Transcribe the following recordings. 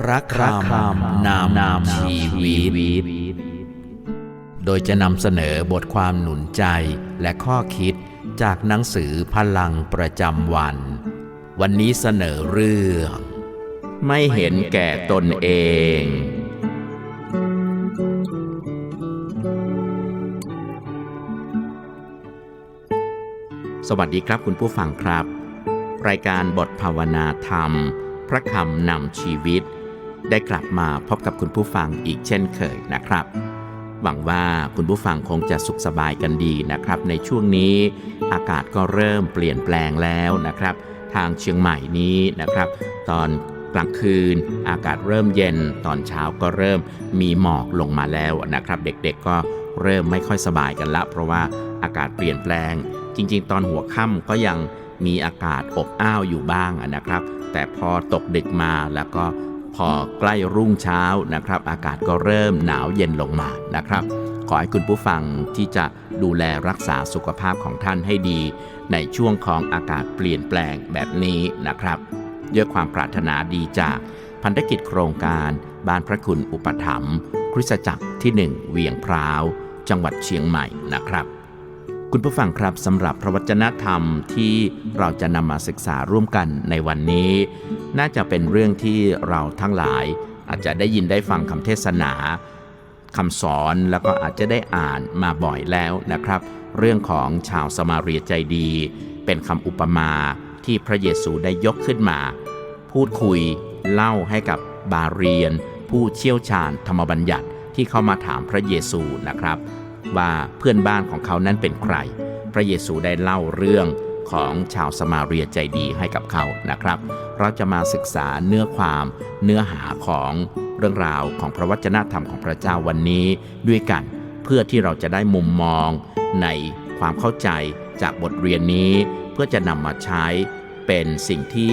พระคำนามนามชีวิต โดยจะนำเสนอบทความหนุนใจและข้อคิดจากหนังสือพลังประจำวัน วันนี้เสนอเรื่อง ไม่เห็นแก่ตนเอง สวัสดีครับคุณผู้ฟังครับ รายการบทภาวนาธรรม พระคำนำชีวิต ได้กลับมาพบกับคุณผู้ฟังอีกเช่นเคยนะครับ หวังว่าคุณผู้ฟังคงจะสุขสบายกันดีนะครับ ในช่วงนี้อากาศก็เริ่มเปลี่ยนแปลงแล้วนะครับ ทางเชียงใหม่นี้นะครับ ตอนกลางคืนอากาศเริ่มเย็นตอนเช้าก็เริ่มมีหมอกลงมาแล้วนะครับ เด็กๆก็เริ่มไม่ค่อยสบายกันละ เพราะว่าอากาศเปลี่ยนแปลง จริง ๆ ตอนหัวค่ำก็ยังมีอากาศอบอ้าวอยู่บ้างนะครับ แต่พอตกดึกมาแล้วก็ พอใกล้รุ่งเช้านะครับ อากาศก็เริ่มหนาวเย็นลงมานะครับ ขอให้คุณผู้ฟังที่จะดูแลรักษาสุขภาพของท่านให้ดี ในช่วงของอากาศเปลี่ยนแปลงแบบนี้นะครับด้วยความปรารถนาดีจากพันธกิจโครงการบ้านพระคุณอุปถัมภ์คริสตจักรที่ 1 เวียงพร้าว จังหวัดเชียงใหม่นะครับ คุณผู้ฟังครับสำหรับพระวจนะธรรมที่เราจะนำมาศึกษาร่วมกันในวันนี้ น่าจะเป็นเรื่องที่เราทั้งหลาย อาจจะได้ยินได้ฟังคำเทศนาคำสอนแล้วก็อาจจะได้อ่านมาบ่อยแล้วนะครับ เรื่องของชาวสมาเรียใจดี เป็นคำอุปมาที่พระเยซูได้ยกขึ้นมา พูดคุยเล่าให้กับบาเรียน ผู้เชี่ยวชาญธรรมบัญญัติที่เข้ามาถามพระเยซูนะครับ ว่าเพื่อนบ้านของเขานั้นเป็นใคร พระเยซูได้เล่าเรื่องของชาวสมาเรียใจดีให้กับเขานะครับ เราจะมาศึกษาเนื้อความเนื้อหาของเรื่องราวของพระวจนะธรรมของพระเจ้าวันนี้ด้วยกัน เพื่อที่เราจะได้มุมมองในความเข้าใจจากบทเรียนนี้ เพื่อจะนำมาใช้เป็นสิ่งที่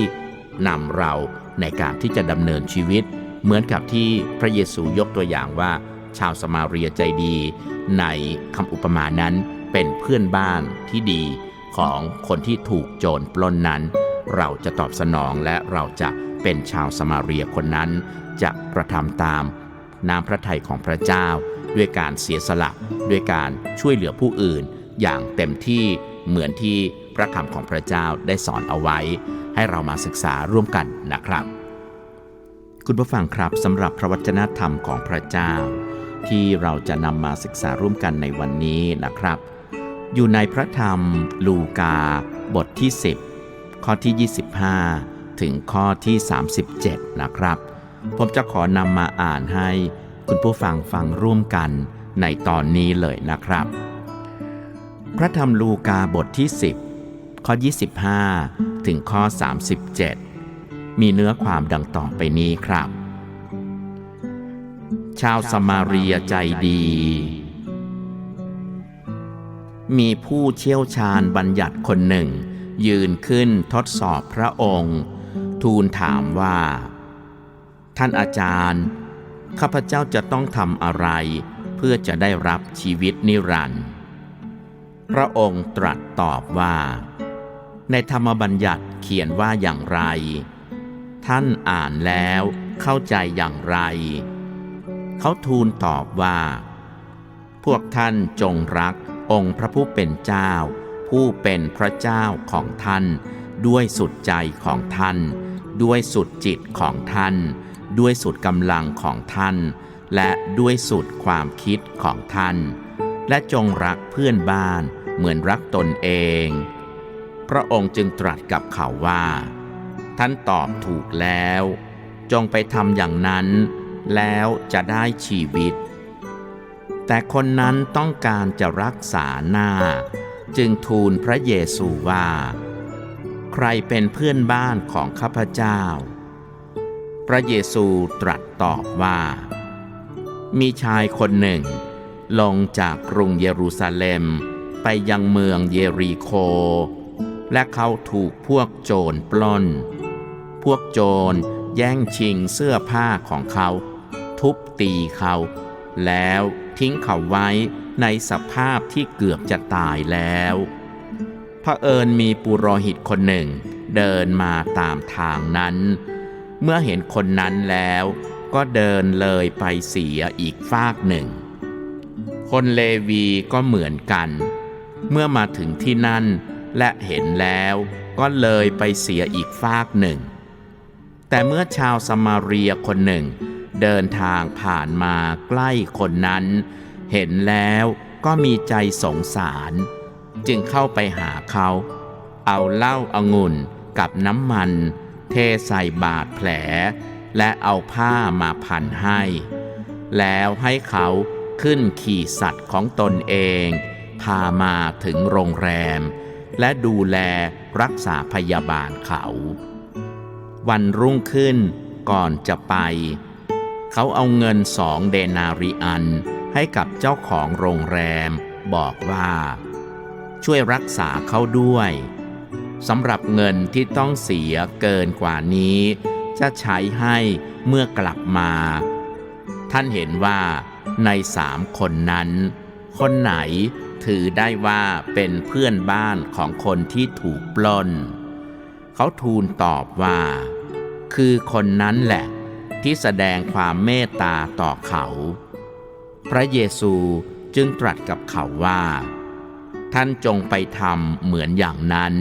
นำเราในการที่จะดำเนินชีวิต เหมือนกับที่พระเยซูยกตัวอย่างว่า ชาวสมาเรียใจดี ในคำอุปมานั้นเป็นเพื่อนบ้านที่ดีของคนที่ถูกโจรปล้นนั้น เราจะตอบสนองและเราจะเป็นชาวสมาเรียคนนั้น จะกระทำตามน้ำพระทัยของพระเจ้า ด้วยการเสียสละด้วยการช่วยเหลือผู้อื่น อย่างเต็มที่เหมือนที่พระคำของพระเจ้าได้สอนเอาไว้ ให้เรามาศึกษาร่วมกันนะครับ คุณผู้ฟังครับสำหรับพระวจนะธรรมของพระเจ้า ที่เราจะนำมาศึกษาร่วมกันในวันนี้นะครับ อยู่ในพระธรรมลูกา บทที่ 10 ข้อที่ 25 ถึงข้อที่ 37 นะครับ ผมจะขอนำมาอ่านให้คุณผู้ฟังฟังร่วมกันในตอนนี้เลยนะครับ พระธรรมลูกาบทที่ 10 ข้อ 25 ถึงข้อ 37 มีเนื้อความดังต่อไปนี้ครับ ชาวสมาเรียใจดี มีผู้เชี่ยวชาญบัญญัติคนหนึ่ง ยืนขึ้นทดสอบพระองค์ ทูลถามว่า ท่านอาจารย์ ข้าพเจ้าจะต้องทำอะไร เพื่อจะได้รับชีวิตนิรันดร์พระองค์ตรัสตอบว่า ในธรรมบัญญัติเขียนว่าอย่างไร ท่านอ่านแล้วเข้าใจอย่างไร เขาทูลตอบว่า พวกท่านจงรักองค์พระผู้เป็นเจ้า ผู้เป็นพระเจ้าของท่าน ด้วยสุดใจของท่าน ด้วยสุดจิตของท่าน ด้วยสุดกำลังของท่าน และด้วยสุดความคิดของท่าน และจงรักเพื่อนบ้านเหมือนรักตนเอง พระองค์จึงตรัสกับเขาว่า ท่านตอบถูกแล้ว จงไปทำอย่างนั้น แล้วจะได้ชีวิต แต่คนนั้นต้องการจะรักษาหน้า จึงทูลพระเยซูว่า ใครเป็นเพื่อนบ้านของข้าพเจ้า พระเยซูตรัสตอบว่า มีชายคนหนึ่ง ลงจากกรุงเยรูซาเล็มไปยังเมืองเยรีโค และเขาถูกพวกโจรปล้น พวกโจรแย่งชิงเสื้อผ้าของเขา ตีเขา แล้วทิ้งเขาไว้ในสภาพที่เกือบจะตายแล้วพระเอิญมีปุโรหิตคนหนึ่งเดินมาตามทางนั้น เมื่อเห็นคนนั้นแล้วก็เดินเลยไปเสียอีกฟากหนึ่ง คนเลวีก็เหมือนกัน เมื่อมาถึงที่นั่นและเห็นแล้วก็เลยไปเสียอีกฟากหนึ่ง แต่เมื่อชาวสมาเรียคนหนึ่ง เดินทางผ่านมาใกล้คนนั้น เห็นแล้วก็มีใจสงสาร จึงเข้าไปหาเขา เอาเหล้าอางุ่นกับน้ำมัน เทใส่บาดแผล และเอาผ้ามาพันให้ แล้วให้เขาขึ้นขี่สัตว์ของตนเอง พามาถึงโรงแรม และดูแลรักษาพยาบาลเขา วันรุ่งขึ้นก่อนจะไป เขาเอาเงินสองเดนาริอัน ให้กับเจ้าของโรงแรม บอกว่า ช่วยรักษาเขาด้วยสำหรับเงินที่ต้องเสียเกินกว่านี้ จะใช้ให้เมื่อกลับมา ท่านเห็นว่าในสามคนนั้น คนไหนถือได้ว่าเป็นเพื่อนบ้านของคนที่ถูกปล้น เขาทูลตอบว่า คือคนนั้นแหละ ที่แสดงความเมตตาต่อเขา พระเยซูจึงตรัสกับเขาว่า ท่านจงไปทำเหมือนอย่างนั้น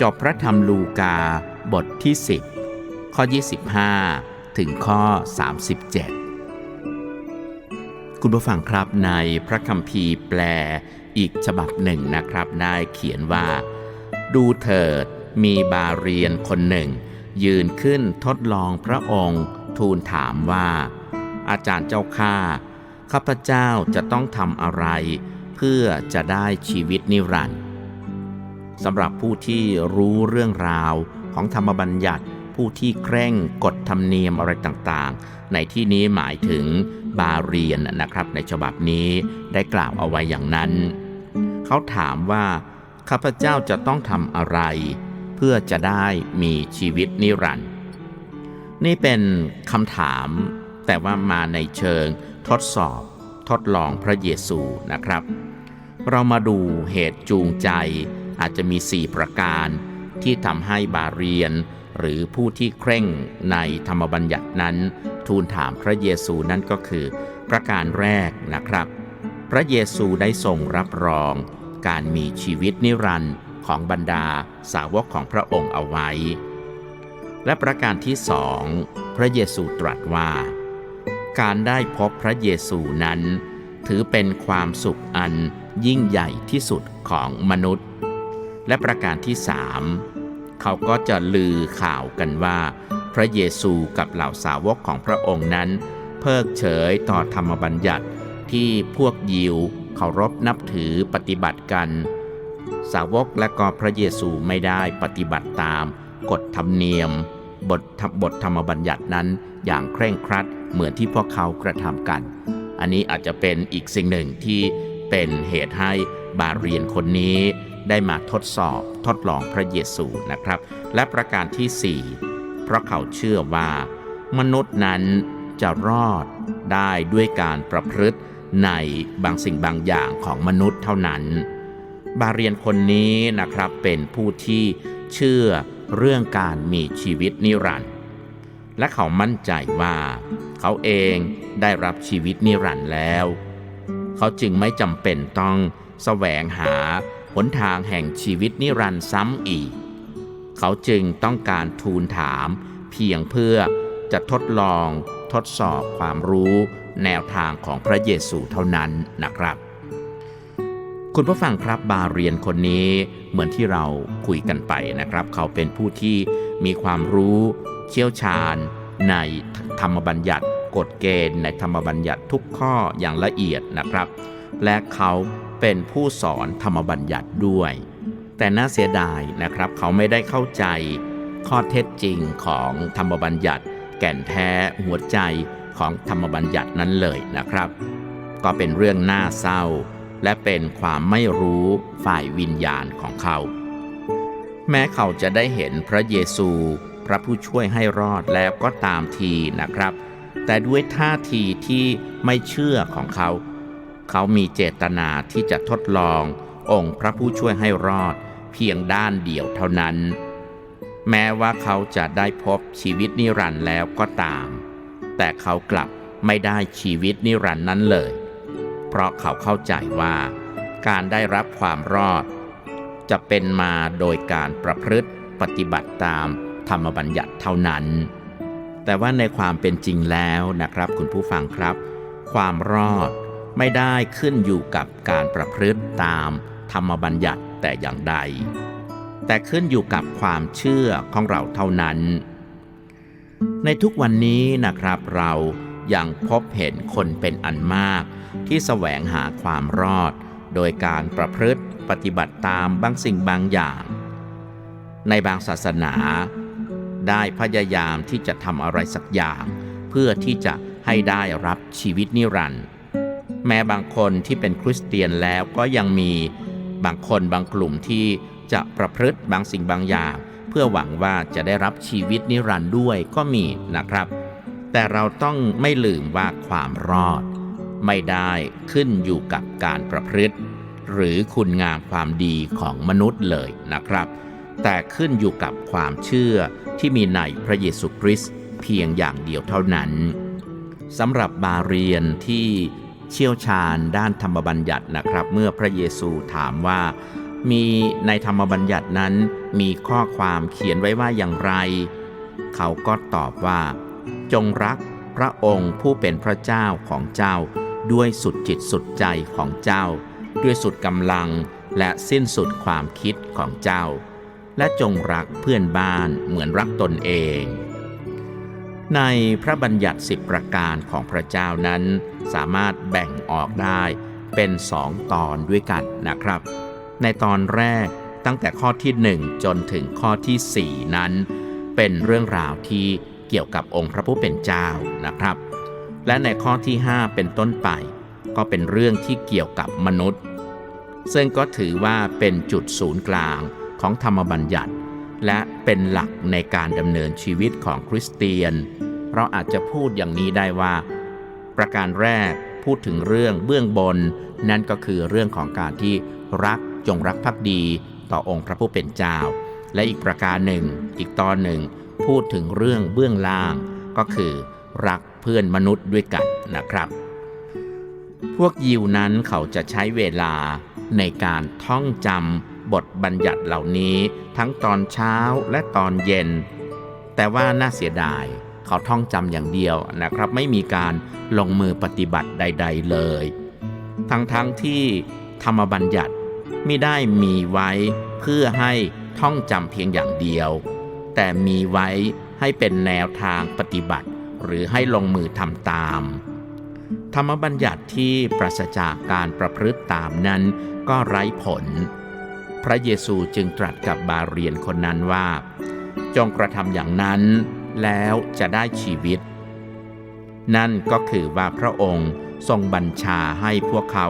จบพระธรรมลูกาบทที่ 10 ข้อ 25 ถึงข้อ 37 คุณผู้ฟังครับในพระคัมภีร์แปลอีกฉบับหนึ่งนะครับ ได้เขียนว่า ดูเถิดมีบาเรียนคนหนึ่ง ยืนขึ้นทดลองพระองค์ ทูลถามว่า อาจารย์เจ้าข้าข้าพเจ้าจะต้องทำอะไร เพื่อจะได้ชีวิตนิรันดร์สำหรับผู้ที่รู้เรื่องราวของธรรมบัญญัติผู้ที่เคร่งกฎธรรมเนียมอะไรต่างๆ ในที่นี้หมายถึงบาเรียนนะครับ ในฉบับนี้ได้กล่าวเอาไว้อย่างนั้น เขาถามว่า ข้าพเจ้าจะต้องทำอะไร พื่อจะได้มีชีวิตนิรันดร์นี่เป็นคำถามแต่ว่ามาในเชิงทดสอบทดลองพระเยซูนะครับ เรามาดูเหตุจูงใจอาจจะมี 4 ประการที่ทำให้บาเรียน หรือผู้ที่เคร่งในธรรมบัญญัตินั้น ทูลถามพระเยซูนั่นก็คือ ประการแรกนะครับ พระเยซูได้ทรงรับรอง การมีชีวิตนิรันดร์ ของบรรดาสาวกของพระองค์เอาไว้ และประการที่สองพระเยซูตรัสว่า การได้พบพระเยซูนั้น ถือเป็นความสุขอันยิ่งใหญ่ที่สุดของมนุษย์ และประการที่สามเขาก็จะลือข่าวกันว่า พระเยซูกับเหล่าสาวกของพระองค์นั้น เพิกเฉยต่อธรรมบัญญัติที่พวกยิวเคารพนับถือปฏิบัติกัน สาวกและก็พระเยซูไม่ได้ปฏิบัติตาม กฎธรรมเนียม บทบทธรรมบัญญัตินั้นอย่างเคร่งครัดเหมือนที่พวกเขากระทำกัน อันนี้อาจจะเป็นอีกสิ่งหนึ่งที่เป็นเหตุให้บาเรียนคนนี้ได้มาทดสอบทดลองพระเยซูนะครับ และประการที่ 4 เพราะเขาเชื่อว่า มนุษย์นั้นจะรอดได้ด้วยการประพฤติในบางสิ่งบางอย่างของมนุษย์เท่านั้น บาเรียนคนนี้นะครับเป็นผู้ที่เชื่อเรื่องการมีชีวิตนิรันดร์และเขามั่นใจว่า เขาเองได้รับชีวิตนิรันดร์แล้ว เขาจึงไม่จำเป็นต้องแสวงหาหนทางแห่งชีวิตนิรันดร์ซ้ำอีก เขาจึงต้องการทูลถามเพียงเพื่อจะทดลองทดสอบความรู้แนวทางของพระเยซูเท่านั้นนะครับ คุณผู้ฟังครับบาเรียนคนนี้เหมือนที่เราคุยกันไปนะครับ เขาเป็นผู้ที่มีความรู้เชี่ยวชาญ ในธรรมบัญญัติกฎเกณฑ์ในธรรมบัญญัติทุกข้ออย่างละเอียดนะครับ และเขาเป็นผู้สอนธรรมบัญญัติด้วย แต่น่าเสียดายนะครับ เขาไม่ได้เข้าใจข้อเท็จจริงของธรรมบัญญัติ แก่นแท้หัวใจของธรรมบัญญัตินั้นเลยนะครับ ก็เป็นเรื่องน่าเศร้า และเป็นความไม่รู้ฝ่ายวิญญาณของเขา แม้เขาจะได้เห็นพระเยซู พระผู้ช่วยให้รอดแล้วก็ตามทีนะครับ แต่ด้วยท่าทีที่ไม่เชื่อของเขา เขามีเจตนาที่จะทดลององค์พระผู้ช่วยให้รอดเพียงด้านเดียวเท่านั้น แม้ว่าเขาจะได้พบชีวิตนิรันดร์แล้วก็ตาม แต่เขากลับไม่ได้ชีวิตนิรันดร์นั้นเลย เพราะเขาเข้าใจว่า การได้รับความรอด จะเป็นมาโดยการประพฤติปฏิบัติตามธรรมบัญญัติเท่านั้น แต่ว่าในความเป็นจริงแล้วนะครับคุณผู้ฟังครับ ความรอดไม่ได้ขึ้นอยู่กับการประพฤติตามธรรมบัญญัติแต่อย่างใด แต่ขึ้นอยู่กับความเชื่อของเราเท่านั้น ในทุกวันนี้นะครับเรา ยังพบเห็นคนเป็นอันมาก ที่แสวงหาความรอด โดยการประพฤติปฏิบัติตามบางสิ่งบางอย่าง ในบางศาสนา ได้พยายามที่จะทำอะไรสักอย่าง เพื่อที่จะให้ได้รับชีวิตนิรันดร์แม้บางคนที่เป็นคริสเตียนแล้วก็ยังมีบางคนบางกลุ่มที่จะประพฤติบางสิ่งบางอย่าง เพื่อหวังว่าจะได้รับชีวิตนิรันดร์ด้วยก็มีนะครับ แต่เราต้องไม่ลืมว่าความรอด ไม่ได้ขึ้นอยู่กับการประพฤติ หรือคุณงามความดีของมนุษย์เลยนะครับ แต่ขึ้นอยู่กับความเชื่อที่มีในพระเยซูคริสต์เพียงอย่างเดียวเท่านั้นสำหรับบาเรียนที่เชี่ยวชาญด้านธรรมบัญญัตินะครับ เมื่อพระเยซูถามว่า มีในธรรมบัญญัตินั้นมีข้อความเขียนไว้ว่าอย่างไร เขาก็ตอบว่า จงรักพระองค์ผู้เป็นพระเจ้าของเจ้า ด้วยสุดจิตสุดใจของเจ้า ด้วยสุดกำลังและสิ้นสุดความคิดของเจ้า และจงรักเพื่อนบ้านเหมือนรักตนเอง ในพระบัญญัติสิบประการของพระเจ้านั้น สามารถแบ่งออกได้เป็นสองตอนด้วยกันนะครับ ในตอนแรกตั้งแต่ข้อที่หนึ่งจนถึงข้อที่สี่นั้น เป็นเรื่องราวที่ เกี่ยวกับองค์พระผู้เป็นเจ้านะครับ และในข้อที่ 5 เป็นต้นไป ก็เป็นเรื่องที่เกี่ยวกับมนุษย์ ซึ่งก็ถือว่าเป็นจุดศูนย์กลางของธรรมบัญญัติ และเป็นหลักในการดำเนินชีวิตของคริสเตียน เราอาจจะพูดอย่างนี้ได้ว่า ประการแรกพูดถึงเรื่องเบื้องบน นั่นก็คือเรื่องของการที่รักจงรักภักดีต่อองค์พระผู้เป็นเจ้า และอีกประการหนึ่ง อีกตอนหนึ่ง พูดถึงเรื่องเบื้องล่าง ก็คือรักเพื่อนมนุษย์ด้วยกันนะครับ พวกยิวนั้นเขาจะใช้เวลาในการท่องจำบทบัญญัติเหล่านี้ทั้งตอนเช้าและตอนเย็น แต่ว่าน่าเสียดายเขาท่องจำอย่างเดียวนะครับ ไม่มีการลงมือปฏิบัติใด ๆ เลย ทั้งๆทที่ธรรมบัญญัติไม่ได้มีไว้เพื่อให้ท่องจำเพียงอย่างเดียว แต่มีไว้ให้เป็นแนวทางปฏิบัติ หรือให้ลงมือทำตาม ธรรมบัญญัติที่ปราศจากการประพฤติตามนั้นก็ไร้ผล พระเยซูจึงตรัสกับบาเรียนคนนั้นว่า จงกระทำอย่างนั้นแล้วจะได้ชีวิต นั่นก็คือว่าพระองค์ทรงบัญชาให้พวกเขา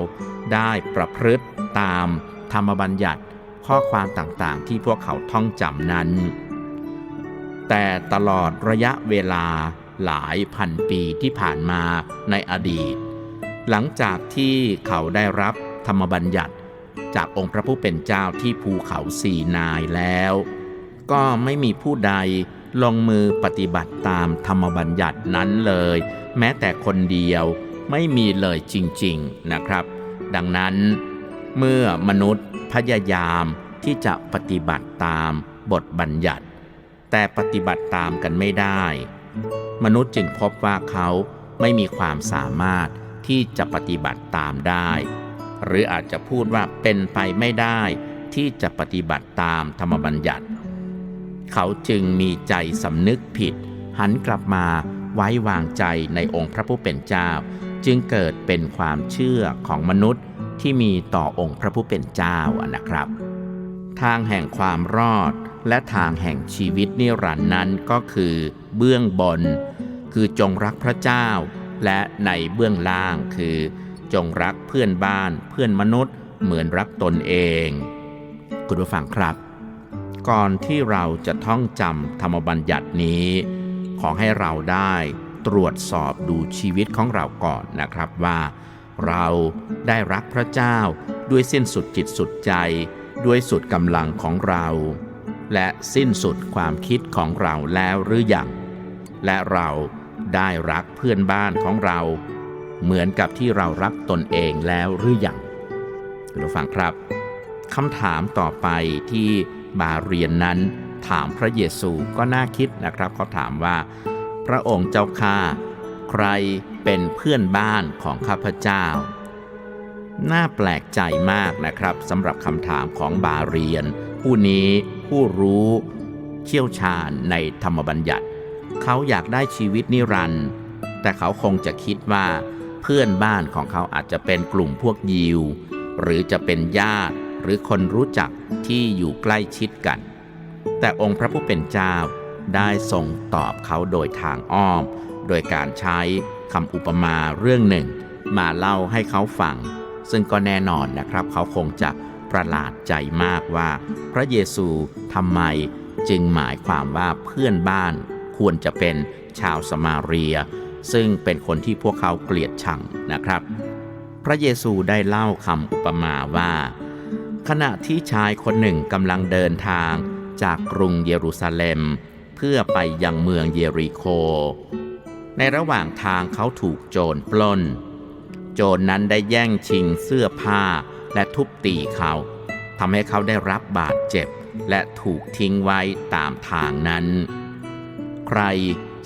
ได้ประพฤติตามธรรมบัญญัติข้อความต่างๆ ที่พวกเขาท่องจำนั้น แต่ตลอดระยะเวลาหลายพันปีที่ผ่านมาในอดีต หลังจากที่เขาได้รับธรรมบัญญัติ จากองค์พระผู้เป็นเจ้าที่ภูเขาสีนายแล้ว ก็ไม่มีผู้ใดลงมือปฏิบัติตามธรรมบัญญัตินั้นเลย แม้แต่คนเดียวไม่มีเลยจริง ๆนะครับ ดังนั้น เมื่อมนุษย์พยายามที่จะปฏิบัติตามบทบัญญัติ แต่ปฏิบัติตามกันไม่ได้ มนุษย์จึงพบว่าเขาไม่มีความสามารถที่จะปฏิบัติตามได้ หรืออาจจะพูดว่าเป็นไปไม่ได้ที่จะปฏิบัติตามธรรมบัญญัติ เขาจึงมีใจสำนึกผิด หันกลับมาไว้วางใจในองค์พระผู้เป็นเจ้า จึงเกิดเป็นความเชื่อของมนุษย์ที่มีต่อองค์พระผู้เป็นเจ้านะครับ ทางแห่งความรอด และทางแห่งชีวิตนิรันดร์นั้นก็คือเบื้องบน คือจงรักพระเจ้า และในเบื้องล่างคือ จงรักเพื่อนบ้านเพื่อนมนุษย์ เหมือนรักตนเอง คุณผู้ฟังครับ ก่อนที่เราจะท่องจำธรรมบัญญัตินี้ ขอให้เราได้ตรวจสอบดูชีวิตของเราก่อนนะครับว่า เราได้รักพระเจ้าด้วยสิ้นสุดจิตสุดใจ ด้วยสุดกำลังของเรา และสิ้นสุดความคิดของเราแล้วหรือยัง และเราได้รักเพื่อนบ้านของเรา เหมือนกับที่เรารักตนเองแล้วหรือยังคุณผู้ฟังครับคำถามต่อไปที่บาเรียนนั้นถามพระเยซูก็น่าคิดนะครับเขาถามว่า พระองค์เจ้าข้าใครเป็นเพื่อนบ้านของข้าพเจ้า น่าแปลกใจมากนะครับสำหรับคำถามของบาเรียน ผู้นี้ ผู้รู้ เชี่ยวชาญในธรรมบัญญัติ เขาอยากได้ชีวิตนิรันดร์แต่เขาคงจะคิดว่า เพื่อนบ้านของเขาอาจจะเป็นกลุ่มพวกยิว หรือจะเป็นญาติหรือคนรู้จักที่อยู่ใกล้ชิดกัน แต่องค์พระผู้เป็นเจ้าได้ทรงตอบเขาโดยทางอ้อม โดยการใช้คำอุปมาเรื่องหนึ่ง มาเล่าให้เขาฟัง ซึ่งก็แน่นอนนะครับ เขาคงจะ ประหลาดใจมากว่า พระเยซูทำไมจึงหมายความว่าเพื่อนบ้านควรจะเป็นชาวสมาเรีย ซึ่งเป็นคนที่พวกเขาเกลียดชังนะครับ พระเยซูได้เล่าคำอุปมาว่า ขณะที่ชายคนหนึ่งกำลังเดินทางจากกรุงเยรูซาเล็ม เพื่อไปยังเมืองเยริโค ในระหว่างทางเขาถูกโจรปล้น โจรนั้นได้แย่งชิงเสื้อผ้า และทุบตีเขาทำให้เขาได้รับบาดเจ็บ และถูกทิ้งไว้ตามทางนั้น ใคร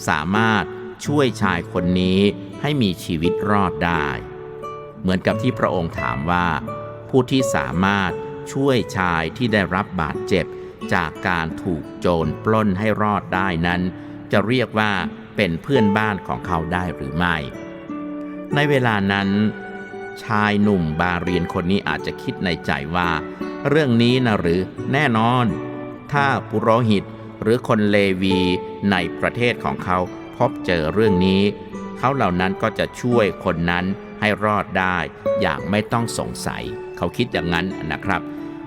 สามารถช่วยชายคนนี้ให้มีชีวิตรอดได้ เหมือนกับที่พระองค์ถามว่า ผู้ที่สามารถช่วยชายที่ได้รับบาดเจ็บ จากการถูกโจรปล้นให้รอดได้นั้น จะเรียกว่าเป็นเพื่อนบ้านของเขาได้หรือไม่ ในเวลานั้น ชายหนุ่มบาเรียนคนนี้อาจจะคิดในใจว่า เรื่องนี้นะหรือแน่นอน ถ้าปุโรหิตหรือคนเลวีในประเทศของเขาพบเจอเรื่องนี้ เขาเหล่านั้นก็จะช่วยคนนั้นให้รอดได้อย่างไม่ต้องสงสัย เขาคิดอย่างนั้นนะครับ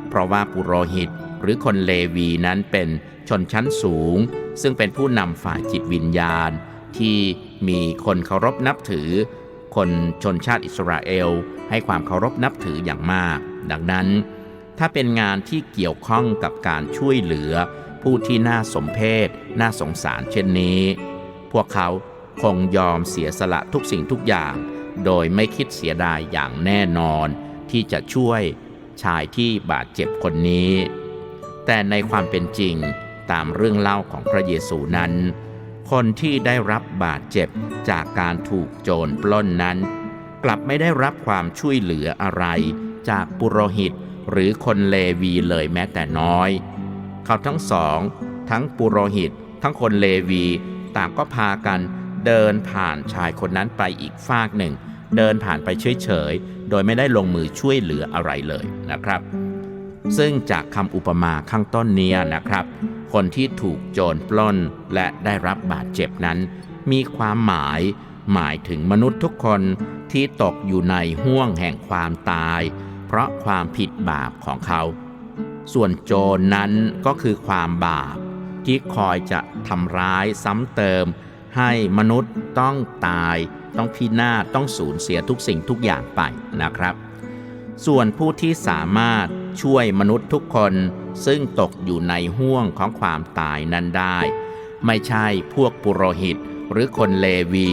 เพราะว่าปุโรหิตหรือคนเลวีนั้นเป็นชนชั้นสูง ซึ่งเป็นผู้นำฝ่ายจิตวิญญาณ ที่มีคนเคารพนับถือ คนชนชาติอิสราเอล ให้ความเคารพนับถืออย่างมาก ดังนั้น ถ้าเป็นงานที่เกี่ยวข้องกับการช่วยเหลือ ผู้ที่น่าสมเพชน่าสงสารเช่นนี้ พวกเขาคงยอมเสียสละทุกสิ่งทุกอย่าง โดยไม่คิดเสียดายอย่างแน่นอน ที่จะช่วยชายที่บาดเจ็บคนนี้ แต่ในความเป็นจริงตามเรื่องเล่าของพระเยซูนั้น คนที่ได้รับบาดเจ็บจากการถูกโจรปล้นนั้น กลับไม่ได้รับความช่วยเหลืออะไร จากปุโรหิตหรือคนเลวีเลยแม้แต่น้อย เขาทั้งสอง ทั้งปุโรหิต ทั้งคนเลวี ต่างก็พากันเดินผ่านชายคนนั้นไปอีกฟากหนึ่ง เดินผ่านไปเฉยๆ โดยไม่ได้ลงมือช่วยเหลืออะไรเลยนะครับ ซึ่งจากคำอุปมาข้างต้นนี้นะครับ คนที่ถูกโจรปล้นและได้รับบาดเจ็บนั้น มีความหมาย หมายถึงมนุษย์ทุกคนที่ตกอยู่ในห่วงแห่งความตาย เพราะความผิดบาปของเขา ส่วนโจรนั้นก็คือความบาป ที่คอยจะทำร้ายซ้ำเติม ให้มนุษย์ต้องตาย ต้องพินาศต้องสูญเสียทุกสิ่งทุกอย่างไปนะครับ ส่วนผู้ที่สามารถ ช่วยมนุษย์ทุกคนซึ่งตกอยู่ในห่วงของความตายนั้นได้ ไม่ใช่พวกปุโรหิตหรือคนเลวี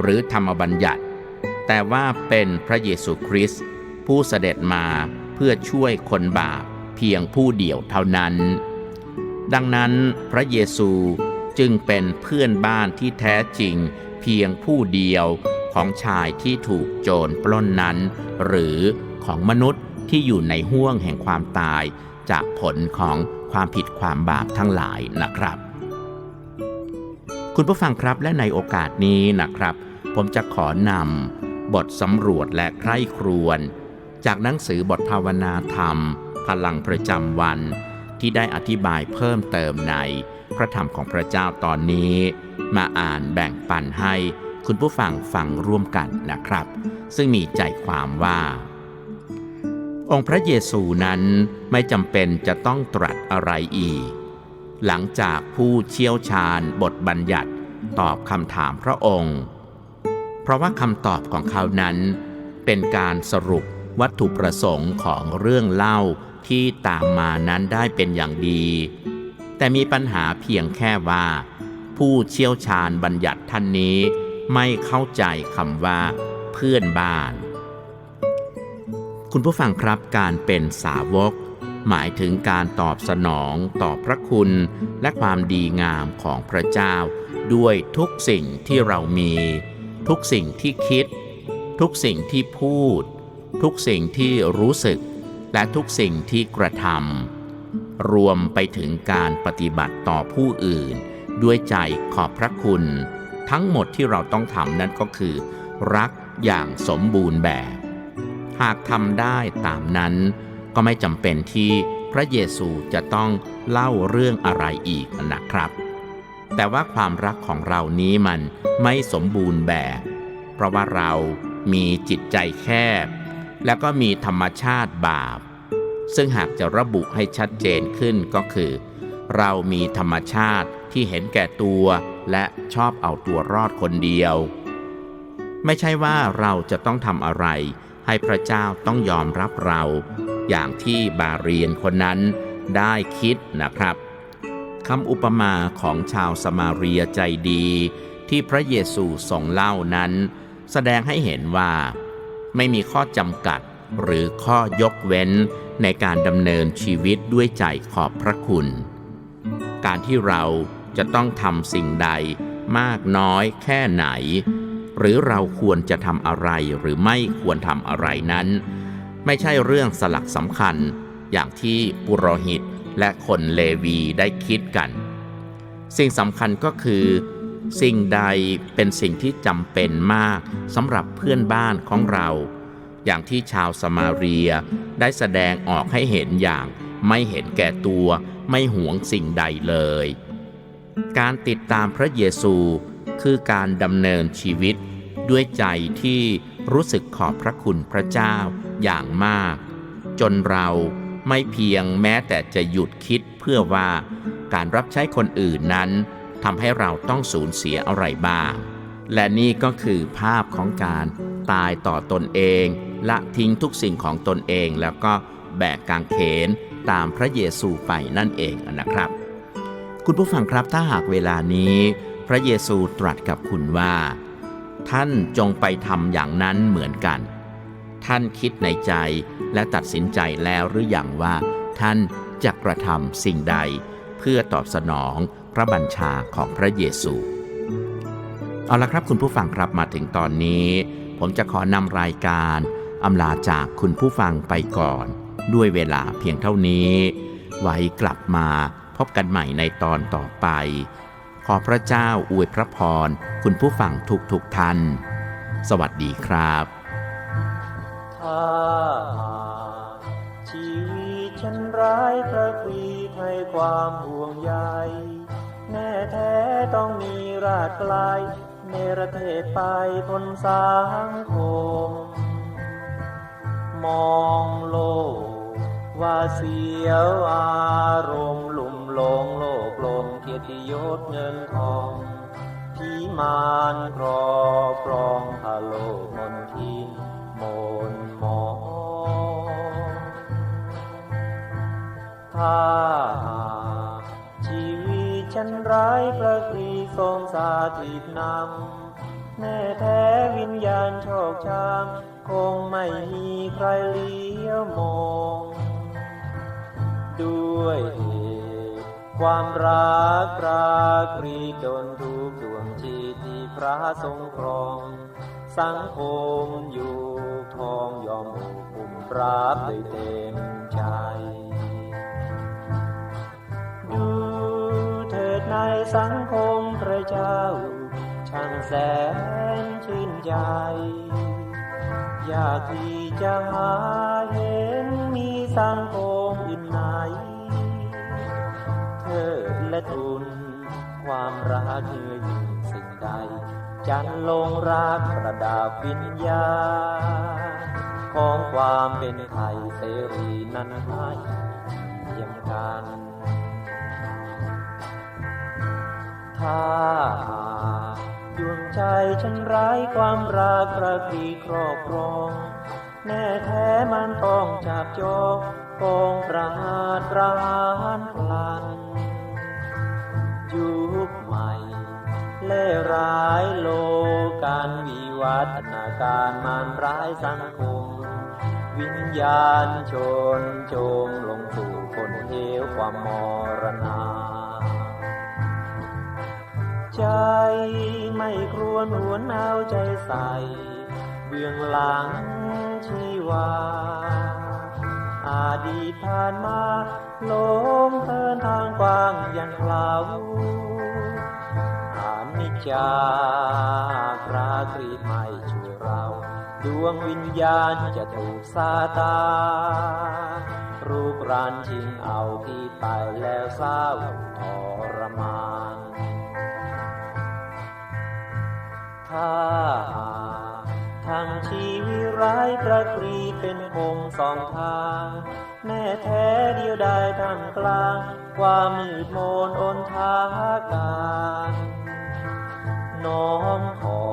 หรือธรรมบัญญัติ แต่ว่าเป็นพระเยซูคริสต์ผู้เสด็จมาเพื่อช่วยคนบาปเพียงผู้เดียวเท่านั้น ดังนั้นพระเยซูจึงเป็นเพื่อนบ้านที่แท้จริงเพียงผู้เดียวของชายที่ถูกโจรปล้นนั้น หรือของมนุษย์ ที่อยู่ในห่วงแห่งความตาย จากผลของความผิดความบาปทั้งหลายนะครับ คุณผู้ฟังครับและในโอกาสนี้นะครับ ผมจะขอนำบทสำรวจและใคร่ครวญจากหนังสือบทภาวนาธรรม พลังประจำวัน ที่ได้อธิบายเพิ่มเติมในพระธรรมของพระเจ้าตอนนี้ มาอ่านแบ่งปันให้คุณผู้ฟังฟังร่วมกันนะครับ ซึ่งมีใจความว่า องค์พระเยซูนั้นไม่จำเป็นจะต้องตรัสอะไรอีก หลังจากผู้เชี่ยวชาญบทบัญญัติตอบคำถามพระองค์ เพราะว่าคำตอบของเขานั้น เป็นการสรุปวัตถุประสงค์ของเรื่องเล่าที่ตามมานั้นได้เป็นอย่างดี แต่มีปัญหาเพียงแค่ว่า ผู้เชี่ยวชาญบัญญัติท่านนี้ ไม่เข้าใจคำว่า เพื่อนบ้าน คุณผู้ฟังครับการเป็นสาวก หมายถึงการตอบสนองต่อพระคุณ และความดีงามของพระเจ้า ด้วยทุกสิ่งที่เรามี ทุกสิ่งที่คิด ทุกสิ่งที่พูด ทุกสิ่งที่รู้สึก และทุกสิ่งที่กระทำรวมไปถึงการปฏิบัติต่อผู้อื่น ด้วยใจขอบพระคุณ ทั้งหมดที่เราต้องทำนั่นก็คือ รักอย่างสมบูรณ์แบบ หากทำได้ตามนั้น ก็ไม่จำเป็นที่พระเยซูจะต้องเล่าเรื่องอะไรอีกนะครับ แต่ว่าความรักของเรานี้มันไม่สมบูรณ์แบบ เพราะว่าเรามีจิตใจแคบ แล้วก็มีธรรมชาติบาป ซึ่งหากจะระบุให้ชัดเจนขึ้นก็คือ เรามีธรรมชาติที่เห็นแก่ตัวและชอบเอาตัวรอดคนเดียว ไม่ใช่ว่าเราจะต้องทำอะไร ให้พระเจ้าต้องยอมรับเรา อย่างที่บาเรียนคนนั้นได้คิดนะครับคำอุปมาของชาวสมาเรียใจดี ที่พระเยซูทรงเล่านั้น แสดงให้เห็นว่า ไม่มีข้อจำกัดหรือข้อยกเว้นในการดำเนินชีวิตด้วยใจขอบพระคุณ การที่เราจะต้องทำสิ่งใดมากน้อยแค่ไหน หรือเราควรจะทำอะไรหรือไม่ควรทำอะไรนั้น ไม่ใช่เรื่องสลักสำคัญ อย่างที่ปุโรหิตและคนเลวีได้คิดกัน สิ่งสำคัญก็คือ สิ่งใดเป็นสิ่งที่จำเป็นมากสำหรับเพื่อนบ้านของเรา อย่างที่ชาวสมาเรียได้แสดงออกให้เห็นอย่างไม่เห็นแก่ตัวไม่หวงสิ่งใดเลย การติดตามพระเยซู คือการดำเนินชีวิต ด้วยใจที่รู้สึกขอบพระคุณพระเจ้าอย่างมาก จนเราไม่เพียงแม้แต่จะหยุดคิดเพื่อว่าการรับใช้คนอื่นนั้นทำให้เราต้องสูญเสียอะไรบ้าง และนี่ก็คือภาพของการตายต่อตนเองละทิ้งทุกสิ่งของตนเองแล้วก็แบกกางเขนตามพระเยซูไปนั่นเองนะครับ คุณผู้ฟังครับถ้าหากเวลานี้ พระเยซูตรัสกับคุณว่า ท่านจงไปทำอย่างนั้นเหมือนกัน ท่านคิดในใจและตัดสินใจแล้วหรืออยังว่า ท่านจะกระทำสิ่งใด เพื่อตอบสนองพระบัญชาของพระเยซู เอาละครับคุณผู้ฟังครับมาถึงตอนนี้ ผมจะขอนำรายการอำลาจากคุณผู้ฟังไปก่อน ด้วยเวลาเพียงเท่านี้ ไว้กลับมาพบกันใหม่ในตอนต่อไป ขอพระเจ้าอวยพระพร คุณผู้ฟังทุกทุกๆท่าน สวัสดีครับถ้าชีวิตฉันร้ายพระพรีให้ความห่วงใยแน่แท้ต้องมีราดไกลายเนรเทศไปพ้นสังคม มองโลกว่าเสียวอารมณ์หลุม ลงโลกลมเกียรติยศเงินทองที่มานครอบครองพาโลกมนทินมนหมองถ้าชีวิตฉันร้ายพระครีทรงสาธิตนำแน่แท้วิญญาณโชคชามคงไม่มีใครเลี้ยวมอง ด้วย ความรักรักรีดนทุกดวงจิตที่พระทรงครอง สังคมอยู่ทองยอมโอบอุ่มราบด้วยเต็มใจ ดูเถิดในสังคมพระเจ้า ช่างแสนชื่นใจ อยากที่จะหาเห็นมีสังคม และทุน ความรักเหนือยิ่งสิ่งใด จันลงรักประดับวิญญา ของความเป็นไทยเสรีนั้นให้เทียมกัน ถ้าหากดวงใจฉันร้ายความรักประพีครอบครอง แน่แท้มันต้องจับจองกองประหารประหารพลัน ยุคใหม่ เล่ร้ายโลการวิวัฒนาการมารร้ายสังคม วิญญาณชนโจมลงสู่คนเหวความมรณา ใจไม่ครวญหวนเอาใจใส่ เบื้องหลังชีวา อาดีตผ่านมาลมเดินทางกว้างย่างคลาวอานิจจาพระกรีดไม่ช่วยเรา ดวงวิญญาณจะถูกซาตา รูปรานชิงเอาที่ไปแล้วเศร้าทรมานถ้าทางชี ร้ายประกรีเป็นคงสองทาง แน่แท้เดียวได้ทางกลาง ความมืดมนอนทาการน้อมขอ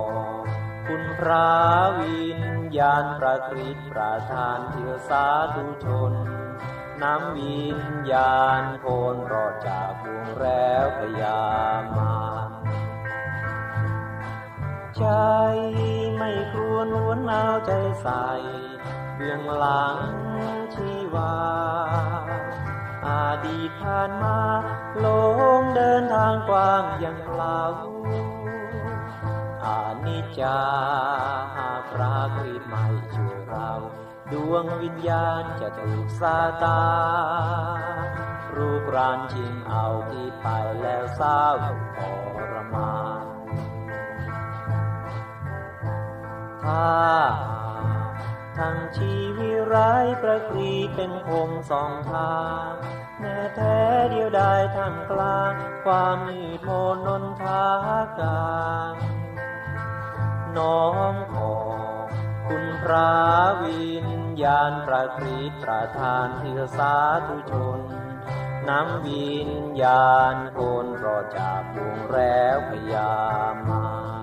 คุณพระวิญญาณประกรีประทานเถือสาธุชนน้ำวิญญาณโคนรอดจากบวงแล้วพยามาใจ ไม่ครวญหวนเอาใจใส่เบื้องหลังชีวา อาดีตผ่านมาลงเดินทางกว้างย่างเปล่าอานิจจาหากพระกรีดไม่ช่วยเรา ดวงวิญญาณจะถูกซาตา รูปรานชิงเอาที่ไปแล้วเศร้าทรมาน ถ้าทั้งชีวิร้ายประกรีเป็นคงสองทางแน่แท้เดียวได้ท่ามกลาง ความมืดมนนนทาการน้อมขอคุณพระวิญญาณประกรีประทานเถือสาธุชนนำวิญญาณคนรอจากวงแล้วพยามา